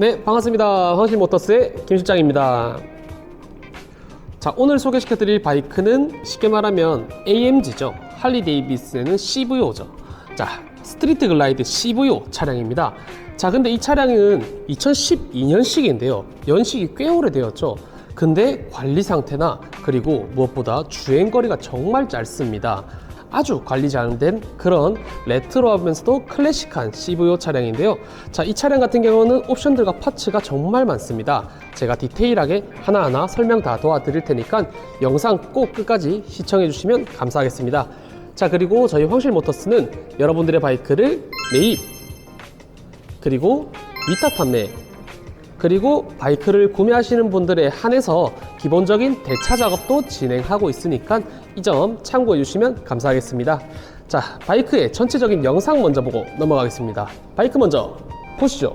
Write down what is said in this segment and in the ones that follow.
네, 반갑습니다. 황실모터스의 김 실장입니다. 자, 오늘 소개시켜드릴 바이크는 쉽게 말하면 AMG죠. 할리 데이비스는 CVO죠. 자, 스트리트 글라이드 CVO 차량입니다. 자, 근데 이 차량은 2012년식인데요. 연식이 꽤 오래되었죠. 근데 관리 상태나 그리고 무엇보다 주행 거리가 정말 짧습니다. 아주 관리 잘된 그런 레트로하면서도 클래식한 CVO 차량인데요. 자, 이 차량 같은 경우는 옵션들과 파츠가 정말 많습니다. 제가 디테일하게 하나하나 설명 다 도와드릴 테니까 영상 꼭 끝까지 시청해 주시면 감사하겠습니다. 자, 그리고 저희 황실 모터스는 여러분들의 바이크를 매입, 그리고 위탁 판매, 그리고 바이크를 구매하시는 분들에 한해서 기본적인 대차 작업도 진행하고 있으니까 이 점 참고해 주시면 감사하겠습니다. 자, 바이크의 전체적인 영상 먼저 보고 넘어가겠습니다. 바이크 먼저 보시죠.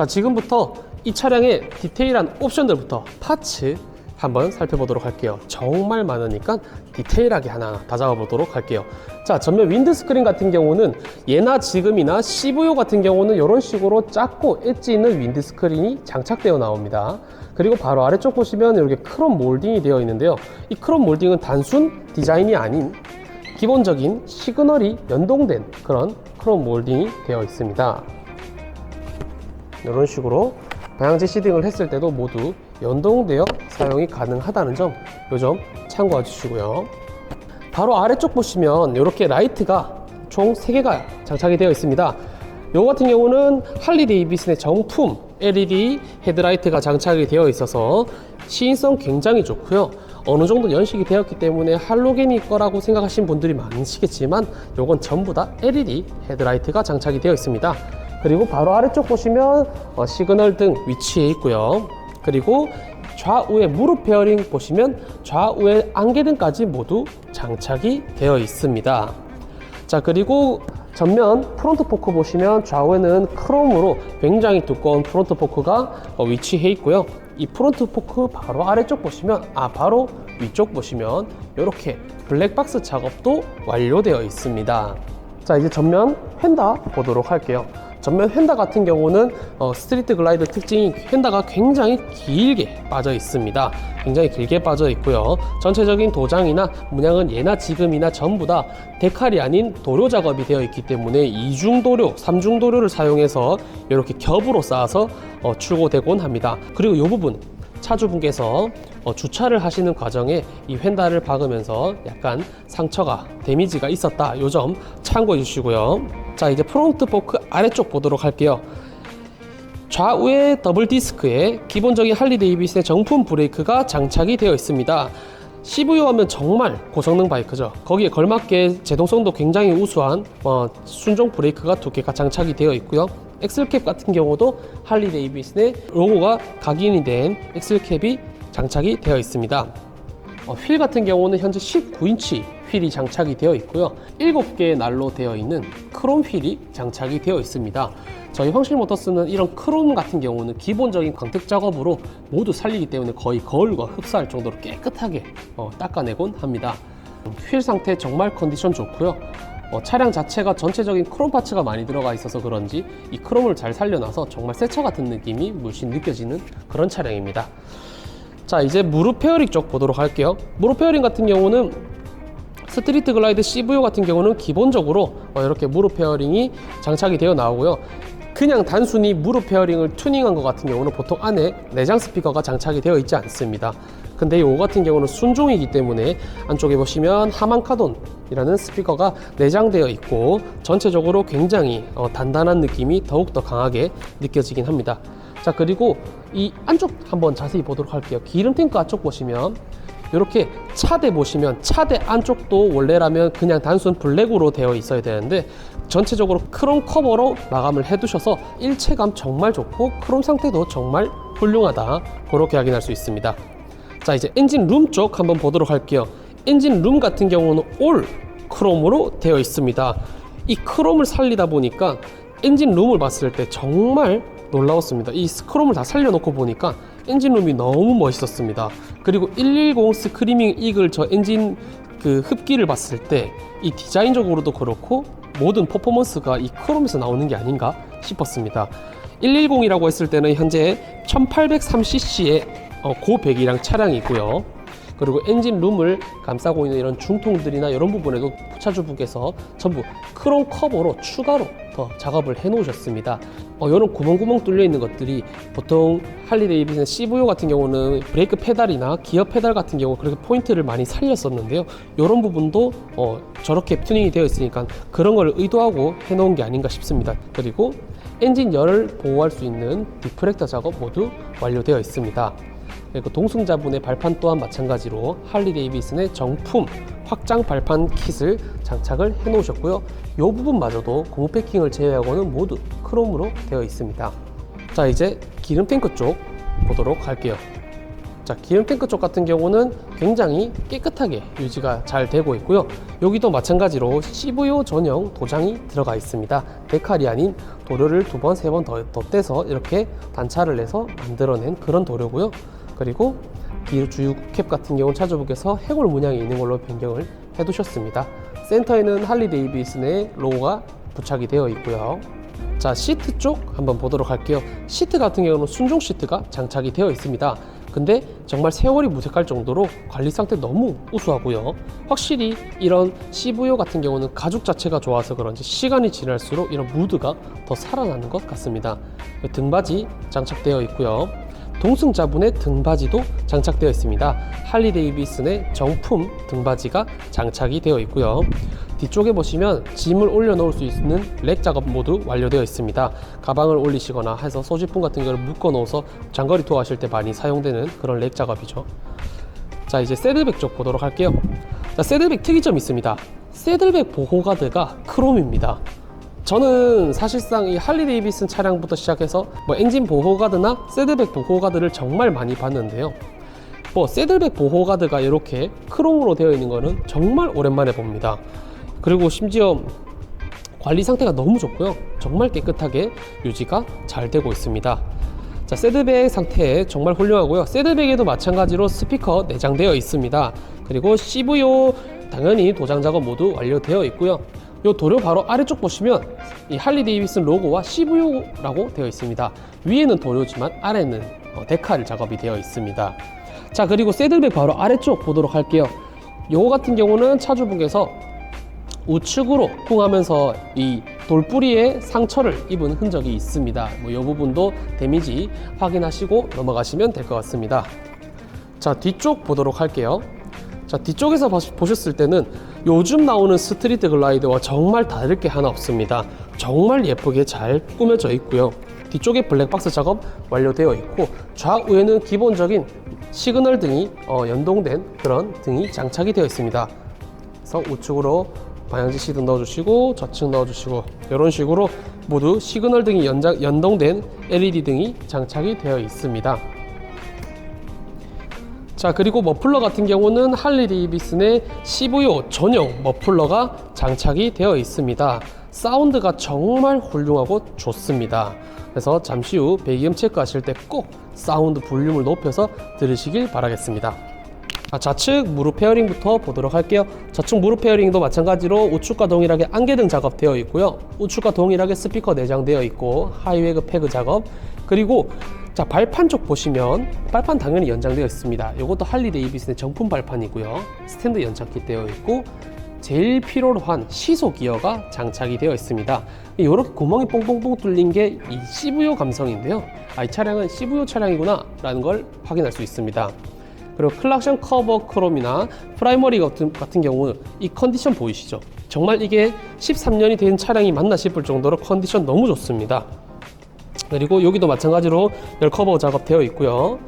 자, 지금부터 이 차량의 디테일한 옵션들부터 파츠 한번 살펴보도록 할게요. 정말 많으니까 디테일하게 하나하나 다 잡아보도록 할게요. 자, 전면 윈드스크린 같은 경우는 예나 지금이나 CVO 같은 경우는 이런 식으로 작고 엣지 있는 윈드스크린이 장착되어 나옵니다. 그리고 바로 아래쪽 보시면 이렇게 크롬 몰딩이 되어 있는데요. 이 크롬 몰딩은 단순 디자인이 아닌 기본적인 시그널이 연동된 그런 크롬 몰딩이 되어 있습니다. 이런 식으로 방향제 시딩을 했을 때도 모두 연동되어 사용이 가능하다는 점, 요점 참고해 주시고요. 바로 아래쪽 보시면 이렇게 라이트가 총 3개가 장착이 되어 있습니다. 요 같은 경우는 할리 데이비슨의 정품 LED 헤드라이트가 장착이 되어 있어서 시인성 굉장히 좋고요. 어느 정도 연식이 되었기 때문에 할로겐일 거라고 생각하시는 분들이 많으시겠지만 요건 전부 다 LED 헤드라이트가 장착이 되어 있습니다. 그리고 바로 아래쪽 보시면 어, 시그널 등 위치해 있고요. 그리고 좌우의 무릎 베어링 보시면 좌우의 안개등까지 모두 장착이 되어 있습니다. 자 그리고 전면 프론트 포크 보시면 좌우에는 크롬으로 굉장히 두꺼운 프론트 포크가 어, 위치해 있고요. 이 프론트 포크 바로 아래쪽 보시면 아 바로 위쪽 보시면 이렇게 블랙박스 작업도 완료되어 있습니다. 자 이제 전면 휀다 보도록 할게요. 전면 휀다 같은 경우는 어, 스트리트 글라이드 특징이 휀다가 굉장히 길게 빠져 있습니다. 굉장히 길게 빠져 있고요. 전체적인 도장이나 문양은 예나 지금이나 전부 다 데칼이 아닌 도료 작업이 되어 있기 때문에 이중 도료, 삼중 도료를 사용해서 이렇게 겹으로 쌓아서 어, 출고되곤 합니다. 그리고 이 부분 차주분께서 어, 주차를 하시는 과정에 이 휀다를 박으면서 약간 상처가 데미지가 있었다. 요 점 참고해 주시고요. 자 이제 프론트 포크 아래쪽 보도록 할게요. 좌우의 더블 디스크에 기본적인 할리 데이비스의 정품 브레이크가 장착이 되어 있습니다. CVO 하면 정말 고성능 바이크죠. 거기에 걸맞게 제동성도 굉장히 우수한 어, 순정 브레이크가 두 개가 장착이 되어 있고요. 엑셀캡 같은 경우도 할리 데이비슨의 로고가 각인이 된 엑셀캡이 장착이 되어 있습니다. 어, 휠 같은 경우는 현재 19인치 휠이 장착이 되어 있고요. 7개의 날로 되어 있는 크롬 휠이 장착이 되어 있습니다. 저희 황실 모터스는 이런 크롬 같은 경우는 기본적인 광택 작업으로 모두 살리기 때문에 거의 거울과 흡사할 정도로 깨끗하게 어, 닦아내곤 합니다. 휠 상태 정말 컨디션 좋고요. 어, 차량 자체가 전체적인 크롬 파츠가 많이 들어가 있어서 그런지 이 크롬을 잘 살려놔서 정말 새차 같은 느낌이 물씬 느껴지는 그런 차량입니다. 자 이제 무릎 페어링 쪽 보도록 할게요. 무릎 페어링 같은 경우는 스트리트 글라이드 CVO 같은 경우는 기본적으로 어, 이렇게 무릎 페어링이 장착이 되어 나오고요. 그냥 단순히 무릎 페어링을 튜닝한 것 같은 경우는 보통 안에 내장 스피커가 장착이 되어 있지 않습니다. 근데 이거 같은 경우는 순종이기 때문에 안쪽에 보시면 하만카돈이라는 스피커가 내장되어 있고 전체적으로 굉장히 어, 단단한 느낌이 더욱더 강하게 느껴지긴 합니다. 자 그리고 이 안쪽 한번 자세히 보도록 할게요. 기름 탱크 안쪽 보시면 이렇게 차대 보시면 차대 안쪽도 원래라면 그냥 단순 블랙으로 되어 있어야 되는데 전체적으로 크롬 커버로 마감을 해두셔서 일체감 정말 좋고 크롬 상태도 정말 훌륭하다. 그렇게 확인할 수 있습니다. 자 이제 엔진 룸 쪽 한번 보도록 할게요. 엔진 룸 같은 경우는 올 크롬으로 되어 있습니다. 이 크롬을 살리다 보니까 엔진 룸을 봤을 때 정말 놀라웠습니다 이 스크롬을 다 살려놓고 보니까 엔진룸이 너무 멋있었습니다. 그리고 110 스크리밍 이글 저 엔진 그 흡기를 봤을 때 이 디자인적으로도 그렇고 모든 퍼포먼스가 이 크롬에서 나오는 게 아닌가 싶었습니다. 110이라고 했을 때는 현재 1803cc의 어, 고배기량 차량이고요. 그리고 엔진 룸을 감싸고 있는 이런 중통들이나 이런 부분에도 차주분께서 전부 크롬 커버로 추가로 더 작업을 해 놓으셨습니다. 어, 이런 구멍구멍 뚫려 있는 것들이 보통 할리 데이비슨 CVO 같은 경우는 브레이크 페달이나 기어 페달 같은 경우 그렇게 포인트를 많이 살렸었는데요. 이런 부분도 어, 저렇게 튜닝이 되어 있으니까 그런 걸 의도하고 해 놓은 게 아닌가 싶습니다. 그리고 엔진 열을 보호할 수 있는 디프렉터 작업 모두 완료되어 있습니다. 그리고 동승자분의 발판 또한 마찬가지로 할리 데이비슨의 정품 확장 발판 킷을 장착을 해 놓으셨고요. 이 부분마저도 고무 패킹을 제외하고는 모두 크롬으로 되어 있습니다. 자 이제 기름 탱크 쪽 보도록 할게요. 자 기름 탱크 쪽 같은 경우는 굉장히 깨끗하게 유지가 잘 되고 있고요. 여기도 마찬가지로 CVO 전용 도장이 들어가 있습니다. 데칼이 아닌 도료를 두 번, 세 번더 덧대서 이렇게 단차를 내서 만들어낸 그런 도료고요. 그리고 기 주유 캡 같은 경우는 차주분께서 해골 문양이 있는 걸로 변경을 해두셨습니다. 센터에는 할리 데이비슨의 로고가 부착이 되어 있고요. 자 시트 쪽 한번 보도록 할게요. 시트 같은 경우는 순종 시트가 장착이 되어 있습니다. 근데 정말 세월이 무색할 정도로 관리 상태 너무 우수하고요. 확실히 이런 CVO 같은 경우는 가죽 자체가 좋아서 그런지 시간이 지날수록 이런 무드가 더 살아나는 것 같습니다. 등받이 장착되어 있고요. 동승자분의 등받이도 장착되어 있습니다. 할리 데이비슨의 정품 등받이가 장착이 되어 있고요. 뒤쪽에 보시면 짐을 올려놓을 수 있는 렉 작업 모두 완료되어 있습니다. 가방을 올리시거나 해서 소지품 같은 걸 묶어 놓아서 장거리 투어 하실 때 많이 사용되는 그런 렉 작업이죠. 자 이제 새들백 쪽 보도록 할게요. 자 새들백 특이점이 있습니다. 새들백 보호 가드가 크롬입니다. 저는 사실상 이 할리 데이비슨 차량부터 시작해서 뭐 엔진 보호 가드나 새들백 보호 가드를 정말 많이 봤는데요. 뭐 새들백 보호 가드가 이렇게 크롬으로 되어 있는 거는 정말 오랜만에 봅니다. 그리고 심지어 관리 상태가 너무 좋고요. 정말 깨끗하게 유지가 잘 되고 있습니다. 자, 새드백 상태 정말 훌륭하고요. 새드백에도 마찬가지로 스피커 내장되어 있습니다. 그리고 CVO 당연히 도장 작업 모두 완료되어 있고요. 요 도료 바로 아래쪽 보시면 이 할리 데이비슨 로고와 CVO라고 되어 있습니다. 위에는 도료지만 아래는 어, 데칼 작업이 되어 있습니다. 자, 그리고 새들백 바로 아래쪽 보도록 할게요. 요거 같은 경우는 차주분께서 우측으로 쿵하면서 이 돌뿌리에 상처를 입은 흔적이 있습니다. 뭐이 부분도 데미지 확인하시고 넘어가시면 될 것 같습니다. 자 뒤쪽 보도록 할게요. 자 뒤쪽에서 보셨을 때는 요즘 나오는 스트리트 글라이드와 정말 다를 게 하나 없습니다. 정말 예쁘게 잘 꾸며져 있고요. 뒤쪽에 블랙박스 작업 완료되어 있고 좌우에는 기본적인 시그널 등이 어, 연동된 그런 등이 장착이 되어 있습니다. 그래서 우측으로 방향지 시등 넣어주시고 좌측 넣어주시고 이런 식으로 모두 시그널 등이 연장, 연동된 LED 등이 장착이 되어 있습니다. 자 그리고 머플러 같은 경우는 할리 데이비슨의 CVO 전용 머플러가 장착이 되어 있습니다. 사운드가 정말 훌륭하고 좋습니다. 그래서 잠시 후 배기음 체크하실 때 꼭 사운드 볼륨을 높여서 들으시길 바라겠습니다. 자, 좌측 무릎 페어링부터 보도록 할게요. 좌측 무릎 페어링도 마찬가지로 우측과 동일하게 안개등 작업되어 있고요. 우측과 동일하게 스피커 내장되어 있고 하이웨그 패그 작업 그리고 자 발판 쪽 보시면 발판 당연히 연장되어 있습니다. 이것도 할리 데이비슨의 정품 발판이고요. 스탠드 연장키 되어 있고 제일 필요로 한 시소 기어가 장착이 되어 있습니다. 이렇게 구멍이 뽕뽕뽕 뚫린 게 이 CVO 감성인데요. 아, 이 차량은 CVO 차량이구나 라는 걸 확인할 수 있습니다. 그리고 클락션 커버 크롬이나 프라이머리 같은, 같은 경우 이 컨디션 보이시죠? 정말 이게 13년이 된 차량이 맞나 싶을 정도로 컨디션 너무 좋습니다. 그리고 여기도 마찬가지로 열 커버 작업되어 있고요.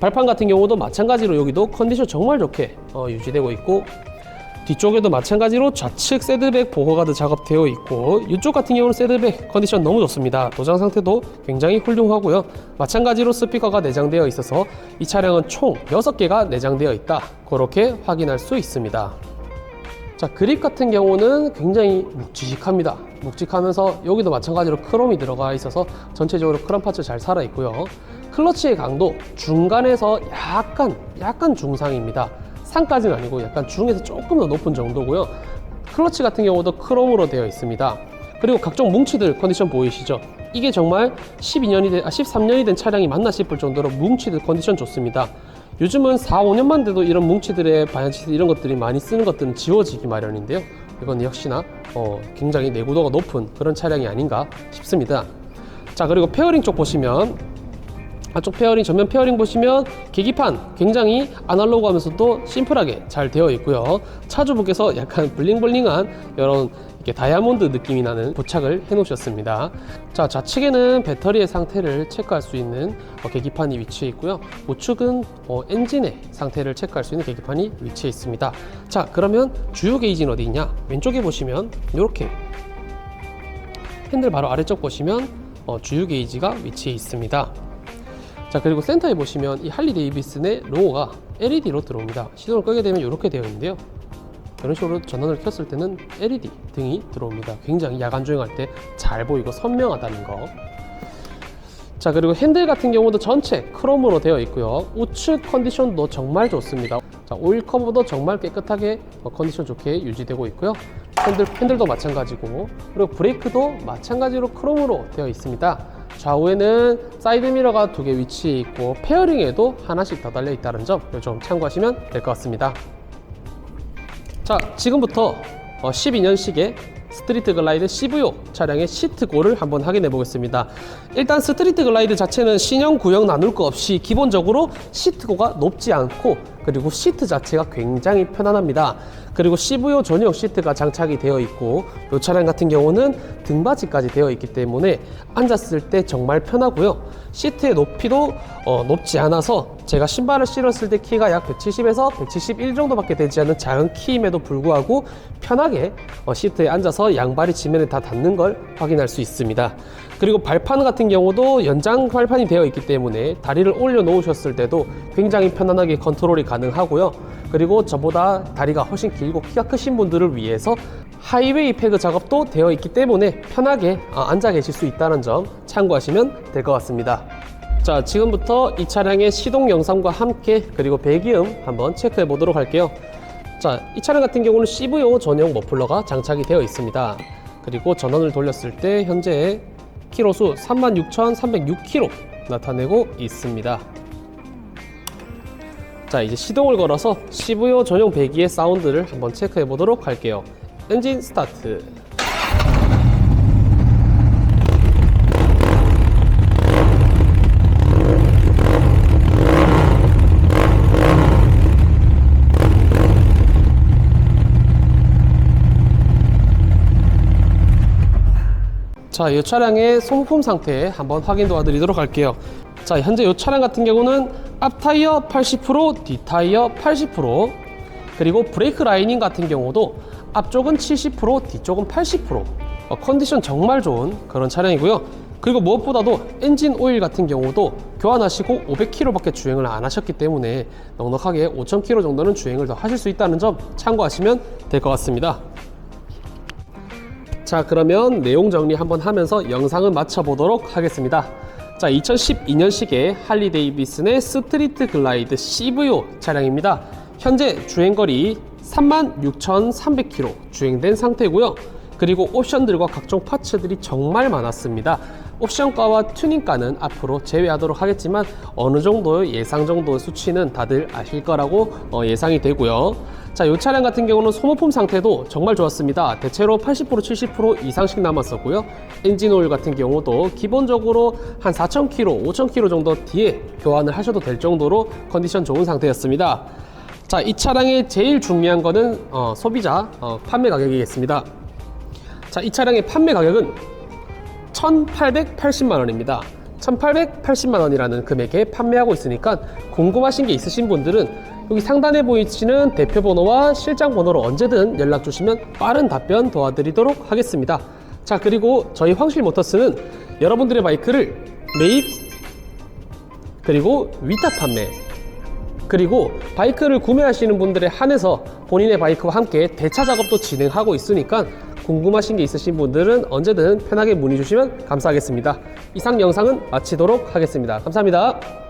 발판 같은 경우도 마찬가지로 여기도 컨디션 정말 좋게 어, 유지되고 있고 뒤쪽에도 마찬가지로 좌측 새드백 보호가드 작업되어 있고 이쪽 같은 경우는 새드백 컨디션 너무 좋습니다. 도장 상태도 굉장히 훌륭하고요. 마찬가지로 스피커가 내장되어 있어서 이 차량은 총 6개가 내장되어 있다. 그렇게 확인할 수 있습니다. 자 그립 같은 경우는 굉장히 묵직합니다. 묵직하면서 여기도 마찬가지로 크롬이 들어가 있어서 전체적으로 크롬 파츠 잘 살아 있고요. 클러치의 강도 중간에서 약간 약간 중상입니다. 상까지는 아니고 약간 중에서 조금 더 높은 정도고요. 클러치 같은 경우도 크롬으로 되어 있습니다. 그리고 각종 뭉치들 컨디션 보이시죠? 이게 정말 12년이 된, 아, 13년이 된 차량이 맞나 싶을 정도로 뭉치들 컨디션 좋습니다 요즘은 4, 5년만 돼도 이런 뭉치들의 반야치들 이런 것들이 많이 쓰는 것들은 지워지기 마련인데요. 이건 역시나 어, 굉장히 내구도가 높은 그런 차량이 아닌가 싶습니다. 자 그리고 페어링 쪽 보시면 안쪽 페어링 전면 페어링 보시면 계기판 굉장히 아날로그하면서도 심플하게 잘 되어 있고요. 차주분께서 약간 블링블링한 이런 이렇게 다이아몬드 느낌이 나는 부착을 해 놓으셨습니다. 자 좌측에는 배터리의 상태를 체크할 수 있는 어, 계기판이 위치해 있고요. 우측은 어, 엔진의 상태를 체크할 수 있는 계기판이 위치해 있습니다. 자 그러면 주요 게이지는 어디 있냐? 왼쪽에 보시면 이렇게 핸들 바로 아래쪽 보시면 어, 주요 게이지가 위치해 있습니다. 자 그리고 센터에 보시면 이 할리 데이비슨의 로고가 LED로 들어옵니다. 시동을 끄게 되면 이렇게 되어 있는데요. 이런 식으로 전원을 켰을 때는 LED 등이 들어옵니다. 굉장히 야간 주행할 때 잘 보이고 선명하다는 거. 자 그리고 핸들 같은 경우도 전체 크롬으로 되어 있고요. 우측 컨디션도 정말 좋습니다. 자 오일 커버도 정말 깨끗하게 어, 컨디션 좋게 유지되고 있고요. 핸들 핸들도 마찬가지고 그리고 브레이크도 마찬가지로 크롬으로 되어 있습니다. 좌우에는 사이드 미러가 두 개 위치해 있고 페어링에도 하나씩 더 달려 있다는 점 좀 참고하시면 될 것 같습니다. 자 지금부터 12년식의 스트리트 글라이드 CVO 차량의 시트고를 한번 확인해 보겠습니다. 일단 스트리트 글라이드 자체는 신형 구형 나눌 거 없이 기본적으로 시트고가 높지 않고 그리고 시트 자체가 굉장히 편안합니다. 그리고 CVO 전용 시트가 장착이 되어 있고 이 차량 같은 경우는 등받이까지 되어 있기 때문에 앉았을 때 정말 편하고요. 시트의 높이도 어, 높지 않아서 제가 신발을 신었을 때 키가 약 170에서 171 정도밖에 되지 않는 작은 키임에도 불구하고 편하게 어, 시트에 앉아서 양발이 지면에 다 닿는 걸 확인할 수 있습니다. 그리고 발판 같은 경우도 연장 발판이 되어 있기 때문에 다리를 올려 놓으셨을 때도 굉장히 편안하게 컨트롤이 가능하고요. 그리고 저보다 다리가 훨씬 길고 키가 크신 분들을 위해서 하이웨이 패그 작업도 되어 있기 때문에 편하게 어, 앉아 계실 수 있다는 점 참고하시면 될 것 같습니다. 자, 지금부터 이 차량의 시동 영상과 함께 그리고 배기음 한번 체크해 보도록 할게요. 자, 이 차량 같은 경우는 CVO 전용 머플러가 장착이 되어 있습니다. 그리고 전원을 돌렸을 때 현재 키로수 36,306km 나타내고 있습니다. 자, 이제 시동을 걸어서 CVO 전용 배기의 사운드를 한번 체크해 보도록 할게요. 엔진 스타트. 자, 이 차량의 소모품 상태 한번 확인 도와드리도록 할게요. 자, 현재 이 차량 같은 경우는 앞 타이어 80%, 뒷 타이어 80%, 그리고 브레이크 라이닝 같은 경우도 앞쪽은 70%, 뒤쪽은 80%. 어, 컨디션 정말 좋은 그런 차량이고요. 그리고 무엇보다도 엔진 오일 같은 경우도 교환하시고 500km밖에 주행을 안 하셨기 때문에 넉넉하게 5000km 정도는 주행을 더 하실 수 있다는 점 참고하시면 될 것 같습니다. 자 그러면 내용 정리 한번 하면서 영상을 마쳐보도록 하겠습니다 자 2012년식의 할리 데이비슨의 스트리트 글라이드 CVO 차량입니다 현재 주행거리 36,300km 주행된 상태고요. 그리고 옵션들과 각종 파츠들이 정말 많았습니다. 옵션가와 튜닝가는 앞으로 제외하도록 하겠지만 어느 정도의 예상 정도의 수치는 다들 아실 거라고 어, 예상이 되고요. 자, 이 차량 같은 경우는 소모품 상태도 정말 좋았습니다. 대체로 80% 70% 이상씩 남았었고요. 엔진 오일 같은 경우도 기본적으로 한 4,000km, 5,000km 정도 뒤에 교환을 하셔도 될 정도로 컨디션 좋은 상태였습니다. 자, 이 차량의 제일 중요한 거는 어, 소비자 어, 판매 가격이겠습니다. 자, 이 차량의 판매 가격은 1,880만 원입니다. 1,880만 원이라는 금액에 판매하고 있으니까 궁금하신 게 있으신 분들은 여기 상단에 보이시는 대표 번호와 실장 번호로 언제든 연락 주시면 빠른 답변 도와드리도록 하겠습니다. 자, 그리고 저희 황실 모터스는 여러분들의 바이크를 매입 그리고 위탁 판매 그리고 바이크를 구매하시는 분들에 한해서 본인의 바이크와 함께 대차 작업도 진행하고 있으니까 궁금하신 게 있으신 분들은 언제든 편하게 문의 주시면 감사하겠습니다. 이상 영상은 마치도록 하겠습니다. 감사합니다.